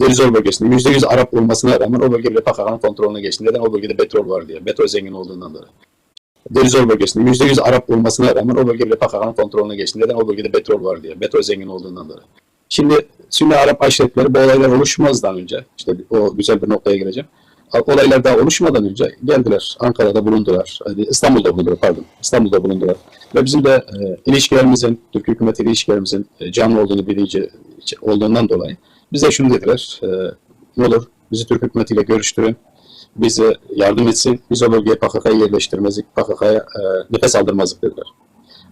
Derizor bölgesinde %100 Arap olmasına rağmen o bölge PKK'nın kontrolüne geçti. Neden? O bölgede petrol var diye. Petrol zengin olduğundan dolayı. Derizor bölgesinde %100 Arap olmasına rağmen o bölge PKK'nın kontrolüne geçti. Neden? O bölgede petrol var diye. Petrol zengin olduğundan dolayı. Şimdi Sünni Arap aşiretleri bu olaylar oluşmazdan önce, işte o güzel bir noktaya geleceğim. Olaylar daha oluşmadan önce geldiler. Ankara'da bulundular. İstanbul'da bulundular pardon. İstanbul'da bulundular. Ve bizim de e, ilişkilerimizin, Türk hükümeti ilişkilerimizin e, canlı olduğunu bilinci olduğundan dolayı bize şunu dediler. E, ne olur bizi Türk hükümetiyle görüştürün. Bize yardım etsin. Biz o bölgeye PKK'yı yerleştirmezdik. PKK'ya e, nefes aldırmazdık dediler.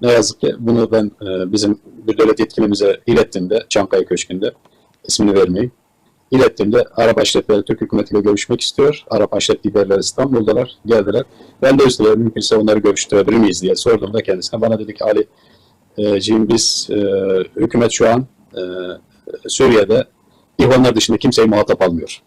Ne yazık ki bunu ben e, bizim bir devlet yetkilimize ilettiğimde Çankaya Köşkü'nde ismini vermeyeyim. İlettiğimde Arap aşiretleri Türk hükümetiyle görüşmek istiyor. Arap aşiret liderleri İstanbul'dalar, geldiler. Ben de üstelik mümkünse onları görüştürebilir miyiz diye sorduğumda kendisine bana dedi ki Ali, e, Cim biz e, hükümet şu an e, Suriye'de İhvanlar dışında kimseyi muhatap almıyor.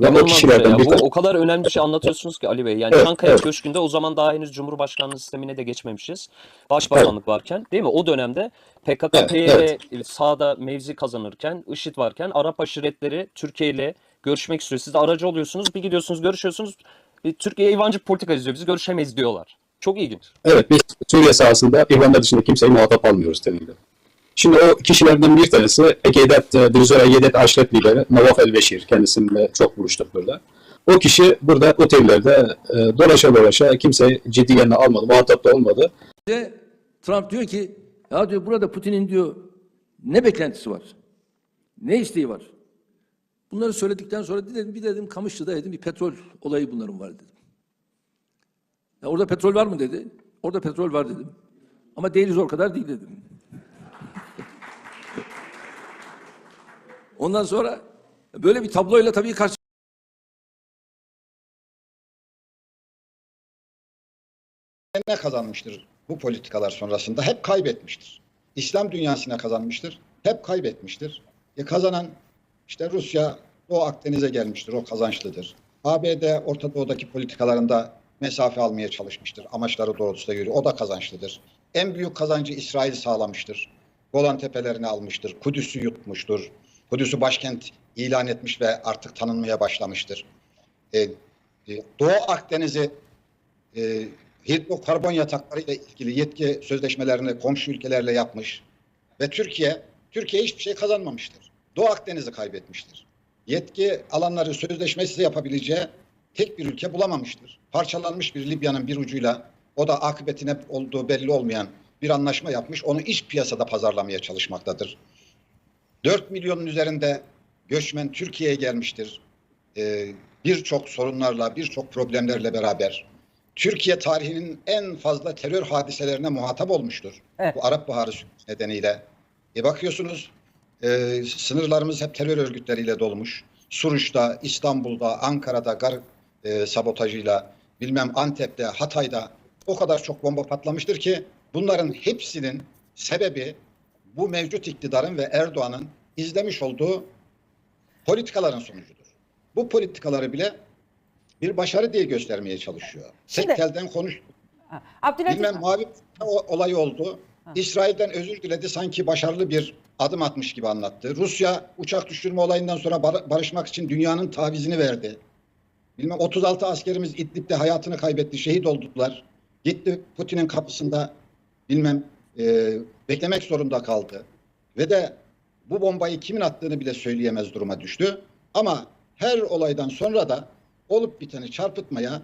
Ve o kişilerden ya. bir Bu tanesi o kadar önemli bir şey anlatıyorsunuz ki Ali Bey. Yani Evet, Çankaya evet. Köşkü'nde o zaman daha henüz Cumhurbaşkanlığı sistemine de geçmemişiz. Başbakanlık varken değil mi? O dönemde PKK, Evet, PYD sağda mevzi kazanırken, IŞİD varken Arap aşiretleri Türkiye ile görüşmek istiyor. Siz de aracı oluyorsunuz, bir gidiyorsunuz, görüşüyorsunuz. E, Türkiye Eyvancı politika izliyor. Biz görüşemeyiz diyorlar. Çok ilginç. Evet biz Suriye sahasında İhvanlar dışında kimseyi muhatap almıyoruz denildi. Şimdi o kişilerden bir tanesi Ekedet, e, Dirizor Ekedet aşiret lideri Navaf Elbeşir. Kendisiyle çok buluştuk burada. O kişi burada otellerde e, dolaşa dolaşa kimseyi ciddi yerine almadı, muhatap da olmadı. De Trump diyor ki ya diyor burada Putin'in diyor ne beklentisi var? Ne isteği var? Bunları söyledikten sonra dedim bir dedim Kamışlı'da dedim bir petrol olayı bunların var dedim. Ya orada petrol var mı dedi. Orada petrol var dedim. Ama değiliz o kadar değil dedim. Ondan sonra böyle bir tabloyla tabii karşı ne kazanmıştır bu politikalar sonrasında? Hep kaybetmiştir. İslam dünyasına kazanmıştır. Hep kaybetmiştir. E kazanan işte Rusya o Akdeniz'e gelmiştir. O kazançlıdır. ABD Orta Doğu'daki politikalarında mesafe almaya çalışmıştır. Amaçları doğrultusunda yürüyor. O da kazançlıdır. En büyük kazancı İsrail sağlamıştır. Golan Tepelerini almıştır. Kudüs'ü yutmuştur. Kudüs'ü başkent ilan etmiş ve artık tanınmaya başlamıştır. E, e, Doğu Akdeniz'i e, hidrokarbon yatakları ile ilgili yetki sözleşmelerini komşu ülkelerle yapmış ve Türkiye Türkiye hiçbir şey kazanmamıştır. Doğu Akdeniz'i kaybetmiştir. Yetki alanları sözleşmesi yapabileceği tek bir ülke bulamamıştır. Parçalanmış bir Libya'nın bir ucuyla o da akıbetine olduğu belli olmayan bir anlaşma yapmış. Onu iç piyasada pazarlamaya çalışmaktadır. 4 milyonun üzerinde göçmen Türkiye'ye gelmiştir. Ee, birçok sorunlarla, birçok problemlerle beraber. Türkiye tarihinin en fazla terör hadiselerine muhatap olmuştur. Evet. Bu Arap Baharı nedeniyle. E bakıyorsunuz e, sınırlarımız hep terör örgütleriyle dolmuş. Suruç'ta, İstanbul'da, Ankara'da gar e, sabotajıyla, bilmem Antep'te, Hatay'da o kadar çok bomba patlamıştır ki bunların hepsinin sebebi bu mevcut iktidarın ve Erdoğan'ın izlemiş olduğu politikaların sonucudur. Bu politikaları bile bir başarı diye göstermeye çalışıyor. Şimdi- Tek telden konuş. Ha, Bilmem mavi o- olayı oldu. İsrail'den özür diledi sanki başarılı bir adım atmış gibi anlattı. Rusya uçak düşürme olayından sonra bar- barışmak için dünyanın tavizini verdi. Bilmem 36 askerimiz İdlib'de hayatını kaybetti, şehit oldular. Gitti Putin'in kapısında bilmem e, beklemek zorunda kaldı. Ve de bu bombayı kimin attığını bile söyleyemez duruma düştü. Ama her olaydan sonra da olup biteni çarpıtmaya,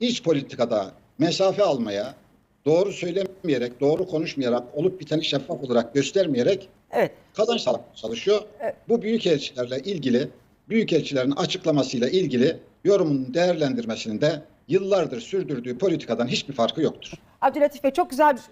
iç politikada mesafe almaya, doğru söylemeyerek, doğru konuşmayarak, olup biteni şeffaf olarak göstermeyerek evet. kazanç sağlamaya çalışıyor. Bu büyükelçilerle ilgili, büyükelçilerin açıklamasıyla ilgili yorumun değerlendirmesinin de yıllardır sürdürdüğü politikadan hiçbir farkı yoktur. Abdülhatif Bey çok güzel bir